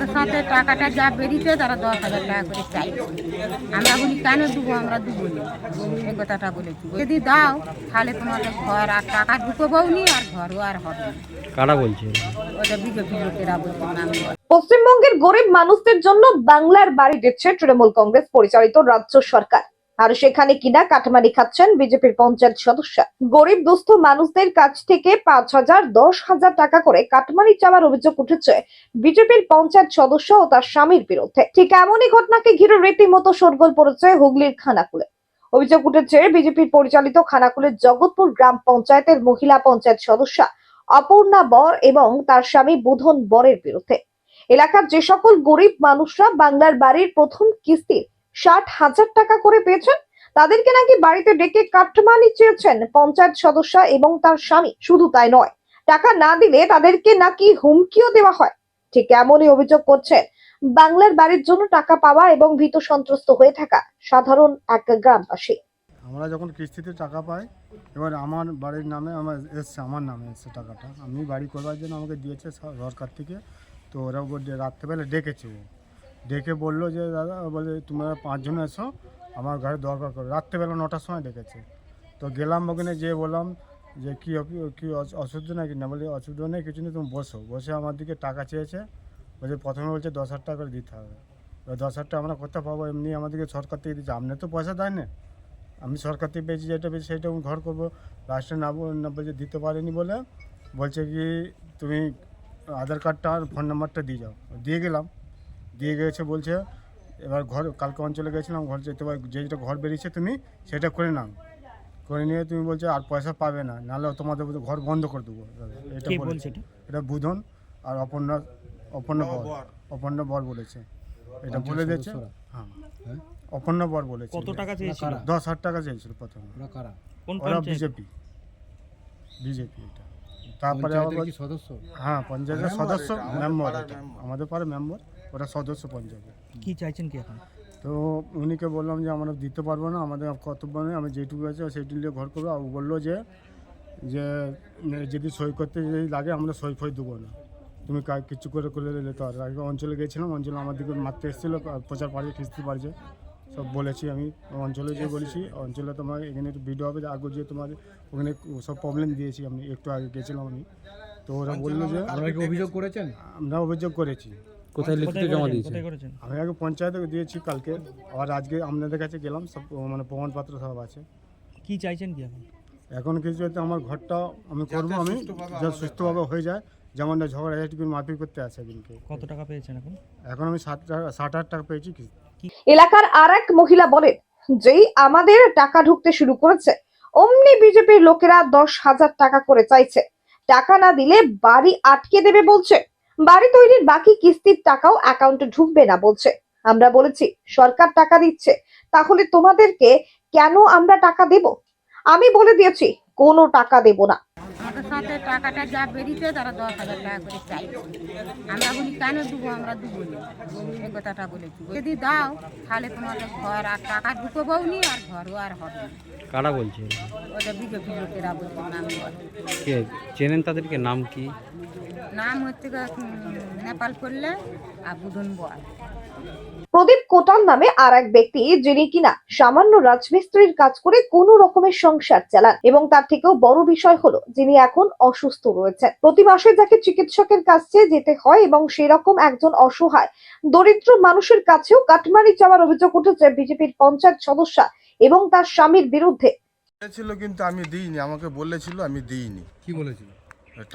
আমাদের সাথে টাকাটা যা বেরিয়েছে তারা দশ হাজার টাকা করে চাইছে। আমরা বলি কেন দেবো আমরা দেবো না। এই কথাটা বলেছি। যদি দাও তাহলে তোমাদের ঘর আর টাকা ঢুকবও নি আর ঘরও আর হবে কারা বলছে? ওটা বিজেপি লোকেরা বলছে নাম পশ্চিমবঙ্গের গরিব মানুষদের জন্য বাংলার বাড়ি দিচ্ছে তৃণমূল কংগ্রেস পরিচালিত রাজ্য সরকার। আর সেখানে কিনা কাটমানি খাচ্ছেন বিজেপির পঞ্চায়েত সদস্য। গরিব দুস্থ মানুষদের কাছ থেকে পাঁচ হাজার, দশ হাজার টাকা করে কাটমানি চাওয়ার অভিযোগ উঠেছে বিজেপির পঞ্চায়েত সদস্য ও তার স্বামীর বিরুদ্ধে। ঠিক এমনই ঘটনাকে ঘিরে রীতিমতো শোরগোল পড়েছে হুগলির খানাকুলে। অভিযোগ উঠেছে বিজেপির পরিচালিত খানাকুলের জগৎপুর গ্রাম পঞ্চায়েতের মহিলা পঞ্চায়েত সদস্য অপর্ণা বর এবং তার স্বামী বুধন বরের বিরুদ্ধে। এলাকার যে সকল গরিব মানুষরা বাংলার বাড়ির প্রথম কিস্তির ষাট হাজার টাকা করে পেয়েছেন। তাদেরকে নাকি বাড়িতে ডেকে কাটমানি চেয়েছেন পঞ্চায়েত সদস্য এবং তার স্বামী। শুধু তাই নয়, টাকা না দিলে তাদেরকে নাকি হুমকিও দেওয়া হয়। ঠিক এমনই অভিযোগ করছেন বাংলার বাড়ির জন্য টাকা পাওয়া এবং ভীত সন্ত্রস্ত হয়ে থাকা সাধারণ এক গ্রামবাসী। আমরা যখন কিস্তিতে টাকা পাই, এবার আমার বাড়ির নামে আমার এসছে, আমার নামে এসছে টাকাটা। আমি বাড়ি করবার জন্য আমাকে দিয়েছে সরকার থেকে, তো ওরা রাত্রেবেলা ডেকেছে ডেকে বলল যে, দাদা, বলে, তোমরা পাঁচজন এসো, আমার ঘরে দরকার করো। রাত্রেবেলা নটার সময় ডেকেছে। তো গেলাম ওখানে যেয়ে বললাম যে, কী কী অস- অসুবিধা নাকি না বলে অসুবিধা নেই, কিছু নেই, তুমি বসো। বসে আমার দিকে টাকা চেয়েছে। বলছে প্রথমে বলছে দশ হাজার টাকা করে দিতে হবে। দশ হাজার টাকা আমরা কোথাও পাবো? এমনি আমাদেরকে সরকার থেকে দিচ্ছে আপনি তো পয়সা দেয় না। আমি সরকার থেকে পেয়েছি যেটা পেয়েছি, সেটা আমি ঘর করব। লাস্টে না বলছে দিতে পারিনি বলে, বলছে কি, তুমি আধার কার্ডটা আর ফোন নাম্বারটা দিয়ে যাও। দিয়ে গেলাম। দিয়ে গেছে বলছে এবার ঘর কালকে অঞ্চলে গেছিলাম ঘর যেতে পার যে যেটা ঘর বেরিয়েছে তুমি সেটা করে নাও। করে নিয়ে তুমি বলছো আর পয়সা পাবে না নাহলে তোমাদের ঘর বন্ধ করে দেবো। এটা বলেছে। এটা? বুধন আর অপর্ণা অপর্ণা বর। অপর্ণা বর বলেছে। এটা বলে দিয়েছে হ্যাঁ। অপর্ণা বর বলেছে কত টাকা চেয়েছিল? দশ হাজার টাকা চেয়েছিল প্রথমে। কোন ওরা বিজেপি। বিজেপি এটা। তারপরে সদস্য? হ্যাঁ পঞ্চায়েতের সদস্য মেম্বার এটা। আমাদের পারে মেম্বার ওরা সদস্য পঞ্চায়েতের কি চাইছেন কি এখন? তো উনিকে বললাম যে আমরা দিতে পারব না আমাদের কর্তব্য নেই আমি যেটুকু আছে সেইটুকু নিয়ে ঘর করব। আর ও বলল যে যে যদি সই করতে যদি লাগে আমরা সই ফই দেবো না। তুমি কিছু করে করে দিলে তো আর আগে অঞ্চলে গেছিলাম অঞ্চলে আমার দিকে মারতে এসেছিল প্রচার পারছে কিস্তি পারছে সব বলেছি আমি। অঞ্চলে যে বলেছি অঞ্চলে তোমার এখানে একটু ভিডিও হবে আগে যে তোমার ওখানে সব প্রবলেম দিয়েছি আমি একটু আগে গেছিলাম আমি। তো ওরা বলল যে আপনারা অভিযোগ করেছেন? আমরা অভিযোগ করেছি। কোথায় লিখিত জমা দিয়েছেন? করেছেন? আমি আগে পঞ্চায়েতে দিয়েছি কালকে আর আজকে আপনাদের কাছে গেলাম সব মানে প্রমাণপত্র সব আছে। কি চাইছেন কি এখন? এখন কিছু যাতে আমার ঘরটা আমি করব আমি যা সুস্থভাবে হয়ে। যায়। যেমন ঝগড়া ঝাঁটি মারপিট করতে আসে কিন্তু কত টাকা পেয়েছেন এখন? এখন আমি ষাট টাকা ষাট হাজার টাকা পেয়েছি কি? এলাকার আর এক মহিলা বলেন যেই আমাদের টাকা ঢুকতে শুরু করেছে অমনি বিজেপির লোকেরা দশ হাজার টাকা করে চাইছে। টাকা না দিলে বাড়ি আটকে দেবে বলছে। বাড়ি তৈরির বাকি কিস্তির টাকাও অ্যাকাউন্টে ঢুকবে না বলছে। আমরা বলেছি, সরকার টাকা দিচ্ছে, তাহলে তোমাদেরকে কেন আমরা টাকা দেব? আমি বলে দিয়েছি, কোনো টাকা দেব না। আমাদের সাথে টাকাটা যা বেরিয়েছে তারা দশ হাজার টাকা করে চাইছে আমরা বলি কেন দেবো আমরা দেবো না? এই কথাটা বলেছি। যদি দাও তাহলে তোমাদের ঘর আর টাকা ঢুকবও নি আর ঘরও আর হবে না। কারা বলছে? ওটা বিজেপি লোকেরা বলছে নাম। কে? চেনেন তাদেরকে? নাম কি? নাম হচ্ছে নেপাল করলে আর বুধন বল। প্রদীপ কোটান নামে আর এক ব্যক্তি যিনি কিনা সামান্য রাজমিস্ত্রির কাজ করে কোনো রকমের সংসার চালান এবং তার থেকেও বড় বিষয় হলো যিনি এখন অসুস্থ রয়েছেন। প্রতি মাসে যাকে চিকিৎসকের কাছে যেতে হয় এবং সেরকম একজন অসহায় দরিদ্র মানুষের কাছেও কাটমানি চাওয়ার অভিযোগ উঠেছে বিজেপির পঞ্চায়েত সদস্য এবং তার স্বামীর বিরুদ্ধে। ছিল কিন্তু আমি দিইনি আমাকে বলেছিল আমি দিইনি। কি বলেছিল?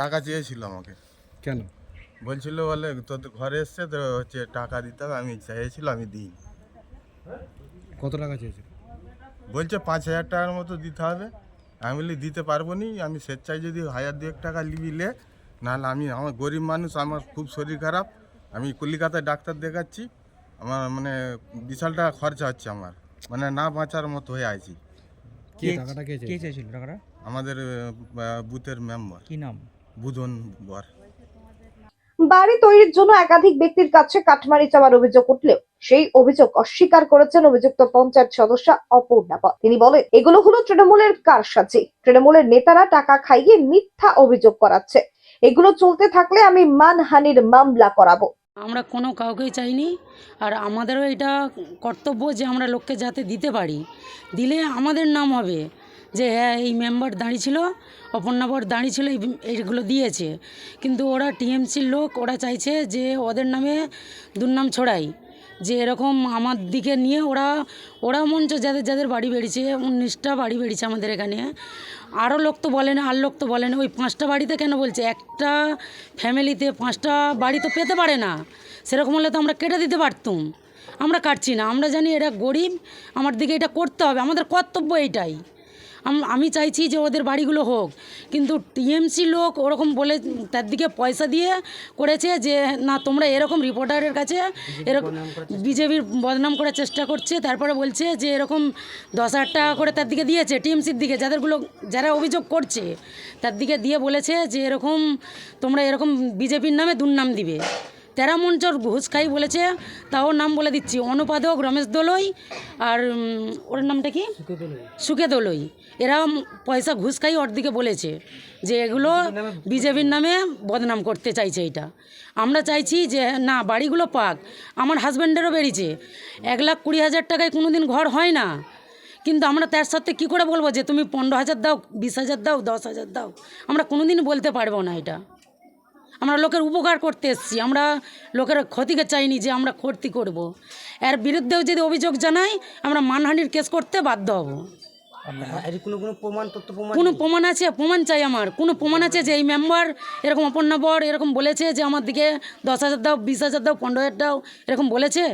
টাকা চেয়েছিল আমাকে। কেন? বলছিল বলে তোদের ঘরে এসছে তো হচ্ছে টাকা দিতে হবে। আমি চেয়েছিল আমি দিই কত টাকা চেয়েছিল? বলছে পাঁচ হাজার টাকার মতো দিতে হবে। আমি বলি দিতে পারব নি। আমি স্বেচ্ছায় যদি হাজার দুয়েক টাকা লিবিলে নাহলে আমি আমার গরিব মানুষ আমার খুব শরীর খারাপ আমি কলিকাতায় ডাক্তার দেখাচ্ছি। আমার মানে বিশাল টাকা খরচা হচ্ছে আমার। মানে না বাঁচার মতো হয়ে আছি। কে টাকাটা কে কে চেয়েছিল? চেয়েছিল টাকাটা? আমাদের বুথের মেম্বার। কি নাম? বুধন বর। বাড়ি তৈরির জন্য একাধিক ব্যক্তির কাছে কাঠমারি চাওয়ার অভিযোগ উঠলেও সেই অভিযোগ অস্বীকার করেছেন অভিযুক্ত পঞ্চায়েত সদস্য অপূর্ণা পাল। তিনি বলেন, এগুলো হলো তৃণমূলের কারসাজি। তৃণমূলের নেতারা টাকা খাইয়ে মিথ্যা অভিযোগ করাচ্ছে। এগুলো চলতে থাকলে আমি মানহানির মামলা করাবো। আমরা কোনো কাউকেই চাইনি। আর আমাদেরও এটা কর্তব্য যে আমরা লোককে যাতে দিতে পারি। দিলে আমাদের নাম হবে। যে হ্যাঁ এই মেম্বার দাঁড়িয়েছিল, অপর্ণাবর দাঁড়িয়েছিল, এই, এইগুলো দিয়েছে। কিন্তু ওরা টিএমসির লোক, ওরা চাইছে যে ওদের নামে দুর্নাম ছড়াই। যে এরকম আমার দিকে নিয়ে ওরা ওরা মঞ্চ যাদের যাদের বাড়ি বেরিয়েছে উনিশটা বাড়ি বেরিয়েছে আমাদের এখানে। আরও লোক তো বলে না, আর লোক তো বলে না। ওই পাঁচটা বাড়িতে কেন বলছে? একটা ফ্যামিলিতে পাঁচটা বাড়ি তো পেতে পারে না। সেরকম হলে তো আমরা কেটে দিতে পারতুম। আমরা কাটছি না। আমরা জানি এটা গরিব, আমার দিকে এটা করতে হবে। আমাদের কর্তব্য এইটাই। আম- আমি চাইছি যে ওদের বাড়িগুলো হোক। কিন্তু টিএমসি লোক ওরকম বলে তার দিকে পয়সা দিয়ে করেছে যে না তোমরা এরকম রিপোর্টারের কাছে এরকম বিজেপির বদনাম করার চেষ্টা করছে। তারপরে বলছে যে এরকম দশ হাজার টাকা করে তার দিকে দিয়েছে টিএমসির দিকে। যাদেরগুলো যারা অভিযোগ করছে তার দিকে দিয়ে বলেছে যে এরকম তোমরা এরকম বিজেপির নামে দুর্নাম দিবে। তেরা মঞ্চর ঘুষ খাই বলেছে, তাও নাম বলে দিচ্ছি। অনুপাদক রমেশ দোলই আর ওর নামটা কি? সুখে দোলই। এরা পয়সা ঘুষ খাই ওর দিকে বলেছে যে এগুলো বিজেপির নামে বদনাম করতে চাইছে এটা। আমরা চাইছি যে, না, বাড়িগুলো পাক। আমার হাজব্যান্ডেরও বেরিয়েছে এক লাখ কুড়ি হাজার টাকায় কোনো দিন ঘর হয় না। কিন্তু আমরা তার সাথে কী করে বলব যে, তুমি পনেরো হাজার দাও, বিশ হাজার দাও, দশ হাজার দাও? আমরা কোনো দিন বলতে পারব না এটা। আমরা লোকের উপকার করতে এসেছি। আমরা লোকের ক্ষতিকে চাইনি যে আমরা ক্ষতি করব। এর বিরুদ্ধেও যদি অভিযোগ জানাই আমরা মানহানির কেস করতে বাধ্য হব। কোনো কোনো প্রমাণ প্রমাণ আছে? প্রমাণ চাই আমার। কোনো প্রমাণ আছে যে এই মেম্বার এরকম অপর্ণাবর এরকম বলেছে যে আমার দিকে দশ হাজার দাও বিশ হাজার দাও পনেরো হাজার দাও এরকম বলেছে?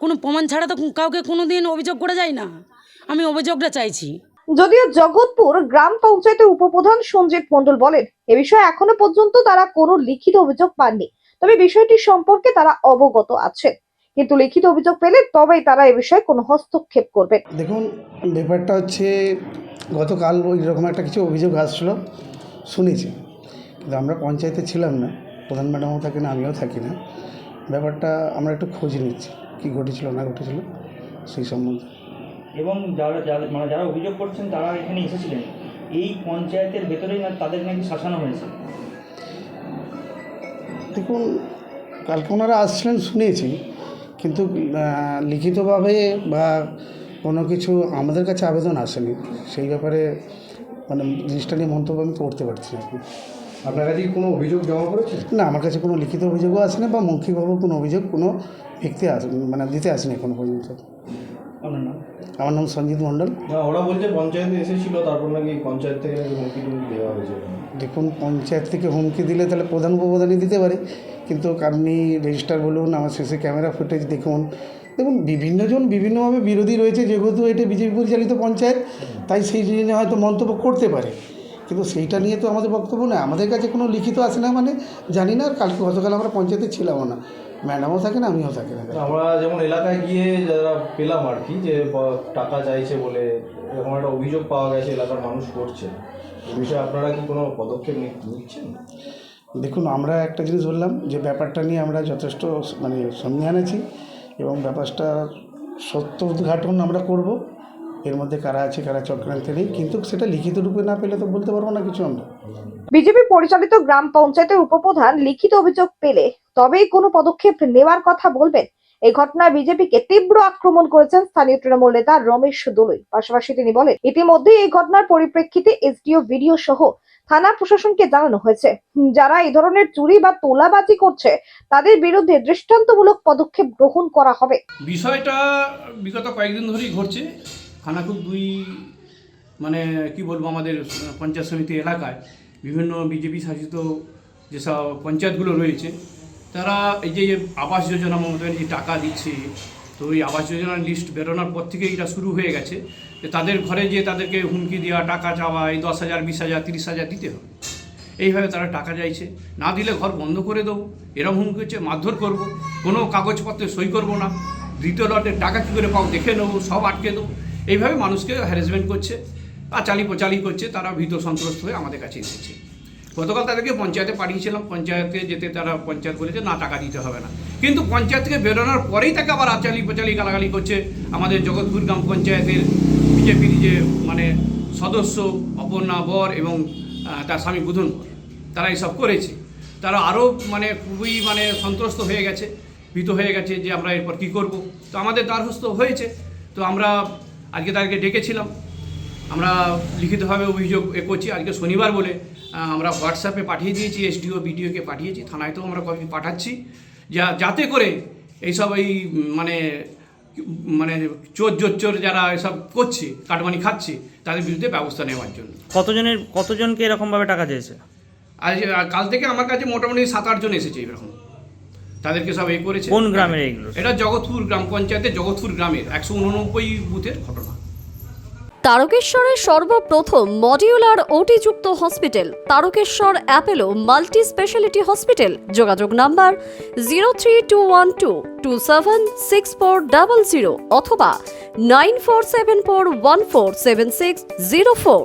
কোনো প্রমাণ ছাড়া তো কাউকে কোনো দিন অভিযোগ করে যায় না। আমি অভিযোগটা চাইছি। যদিও জগৎপুর গ্রাম পঞ্চায়েতের উপপ্রধান সঞ্জিত মণ্ডল বলেন এ বিষয়ে এখনও পর্যন্ত তারা কোনো লিখিত অভিযোগ পাননি। তবে বিষয়টি সম্পর্কে তারা অবগত আছেন। কিন্তু লিখিত অভিযোগ পেলে তবেই তারা এ বিষয়ে কোনো হস্তক্ষেপ করবে দেখুন ব্যাপারটা হচ্ছে গতকাল ওই রকম একটা কিছু অভিযোগ আসছিল শুনেছি। কিন্তু আমরা পঞ্চায়েতে ছিলাম না প্রধান ম্যাডামও থাকে না আমিও থাকি না। ব্যাপারটা আমরা একটু খোঁজ নিচ্ছি কী ঘটেছিল না ঘটেছিল সেই সম্বন্ধে। এবং যারা যারা মানে যারা অভিযোগ করছেন তারা এখানে এসেছিলেন? এই পঞ্চায়েতের ভেতরেই না তাদের নাকি শাসানো হয়েছে? দেখুন কালকে ওনারা আসছিলেন শুনেছি কিন্তু লিখিতভাবে বা কোনো কিছু আমাদের কাছে আবেদন আসেনি। সেই ব্যাপারে মানে জিনিসটা নিয়ে মন্তব্য আমি করতে পারছি না। আপনার কাছে কি কোনো অভিযোগ জমা করেছে না আমার কাছে কোনো লিখিত অভিযোগও আসেনি বা মৌখিকভাবেও কোনো অভিযোগ কোনো ব্যক্তি আসে মানে দিতে আসেনি এখনও পর্যন্ত। আপনার নাম? আমার নাম সঞ্জিত মণ্ডল। না ওরা বলছে পঞ্চায়েতে এসেছিল তারপর নাকি পঞ্চায়েত থেকে নাকি হুমকি টুমকি দেওয়া হয়েছে। দেখুন পঞ্চায়েত থেকে হুমকি দিলে তাহলে প্রধান উপপ্রধানই দিতে পারে। কিন্তু আপনি রেজিস্টার বলুন আমার শেষে ক্যামেরা ফুটেজ দেখুন। দেখুন বিভিন্নজন বিভিন্নভাবে বিরোধী রয়েছে যেহেতু এটা বিজেপি পরিচালিত পঞ্চায়েত তাই সেই জন্য হয়তো মন্তব্য করতে পারে। কিন্তু সেইটা নিয়ে তো আমাদের বক্তব্য নয়। আমাদের কাছে কোনো লিখিত আসে না মানে জানি না আর কালকে গতকাল আমরা পঞ্চায়েতে ছিলামও না। ম্যাডামও থাকে না আমিও থাকি না। আমরা যেমন এলাকায় গিয়ে যারা পেলাম আর কি যে টাকা চাইছে বলে এরকম একটা অভিযোগ পাওয়া গেছে এলাকার মানুষ করছে। এই বিষয়ে আপনারা কি কোনো পদক্ষেপ নিচ্ছেন? দেখুন আমরা একটা জিনিস বললাম যে ব্যাপারটা নিয়ে আমরা যথেষ্ট মানে সন্ধান আছি এবং ব্যাপারটা সত্য উদ্ঘাটন আমরা করব। এর মধ্যে কারা আছে কারা চক্রান্তে নেই কিন্তু সেটা লিখিত রূপে না পেলে তো বলতে পারব না কিছু আমরা। বিজেপি পরিচালিত গ্রাম পঞ্চায়েতের উপপ্রধান লিখিত অভিযোগ পেলে তবেই কোনো পদক্ষেপ নেওয়ার কথা বলবেন। এই ঘটনায় বিজেপিকে তীব্র আক্রমণ করেছেন স্থানীয় তৃণমূল নেতা রমেশ দোলই। পাশাপাশি তিনি বলেন ইতিমধ্যে এই ঘটনার পরিপ্রেক্ষিতে এসডিও ভিডিও সহ থানা প্রশাসনকে জানানো হয়েছে। যারা এই ধরনের চুরি বা তোলাবাজি করছে তাদের বিরুদ্ধে দৃষ্টান্তমূলক পদক্ষেপ গ্রহণ করা হবে। বিষয়টা বিগত কয়েকদিন ধরেই ঘটছে। খানাকুল দুই মানে কি বলব আমাদের পঞ্চায়েত সমিতি এলাকায় বিভিন্ন বিজেপি শাসিত যেসব পঞ্চায়েতগুলো রয়েছে, তারা এই যে আবাস যোজনা মমতা যে টাকা দিচ্ছে, তো ওই আবাস যোজনার লিস্ট বেরোনোর পর থেকেই এটা শুরু হয়ে গেছে। যে তাদের ঘরে যে তাদেরকে হুমকি দেওয়া, টাকা চাওয়া, এই দশ হাজার, বিশ হাজার, তিরিশ হাজার দিতে হবে। এইভাবে তারা টাকা চাইছে। না দিলে ঘর বন্ধ করে দেবো। এরকম হুমকি হচ্ছে, মারধর করব। কোনো কাগজপত্রে সই করব না। দ্বিতীয় লটের টাকা কী করে পাও দেখে নেব, সব আটকে দেবো। এইভাবে মানুষকে হ্যারাসমেন্ট করছে আর চালি পোচালি করছে, তারা ভীত সন্ত্রস্ত হয়ে আমাদের কাছে এসেছে। গতকাল তাদেরকে পঞ্চায়েতে পাঠিয়েছিলাম, পঞ্চায়েতে যেতে তারা পঞ্চায়েত বলেছে, না, টাকা দিতে হবে না। কিন্তু পঞ্চায়েত থেকে বেরোনোর পরেই তাকে আবার আচালি পোচালি গালাগালি করছে আমাদের জগৎপুর গ্রাম পঞ্চায়েতের বিজেপির যে মানে সদস্য অপর্ণা বর এবং তার স্বামী বুধন তারা এইসব করেছে। তারা আরও মানে খুবই মানে সন্ত্রস্ত হয়ে গেছে, ভীত হয়ে গেছে যে আমরা এরপর কী করব? তো আমাদের দ্বারস্থ হয়েছে। তো আমরা আজকে তাদেরকে ডেকেছিলাম। আমরা লিখিতভাবে অভিযোগ এ করছি। আজকে শনিবার বলে আমরা হোয়াটসঅ্যাপে পাঠিয়ে দিয়েছি এসডিও বিডিওকে পাঠিয়েছি থানায় তো আমরা কপি পাঠাচ্ছি। যা যাতে করে এইসব এই মানে মানে চোর জোচ্চোর যারা এসব করছে কাটমানি খাচ্ছে তাদের বিরুদ্ধে ব্যবস্থা নেওয়ার জন্য। কতজনের কতজনকে এরকমভাবে টাকা চেয়েছে? আজ কাল থেকে আমার কাছে মোটামুটি সাত আটজন এসেছে এরকম। তাদেরকে সব এই করেছে। কোন গ্রামের এইগুলো? এটা জগৎপুর গ্রাম পঞ্চায়েতের জগৎপুর গ্রামের একশো উননব্বই বুথের ঘটনা। তারকেশ্বরের সর্বপ্রথম modular ওটিযুক্ত hospital Tarakeswar Apollo multi speciality hospital. যোগাযোগ number zero three two one two two seven six four double zero অথবা nine four seven four one four seven six zero four.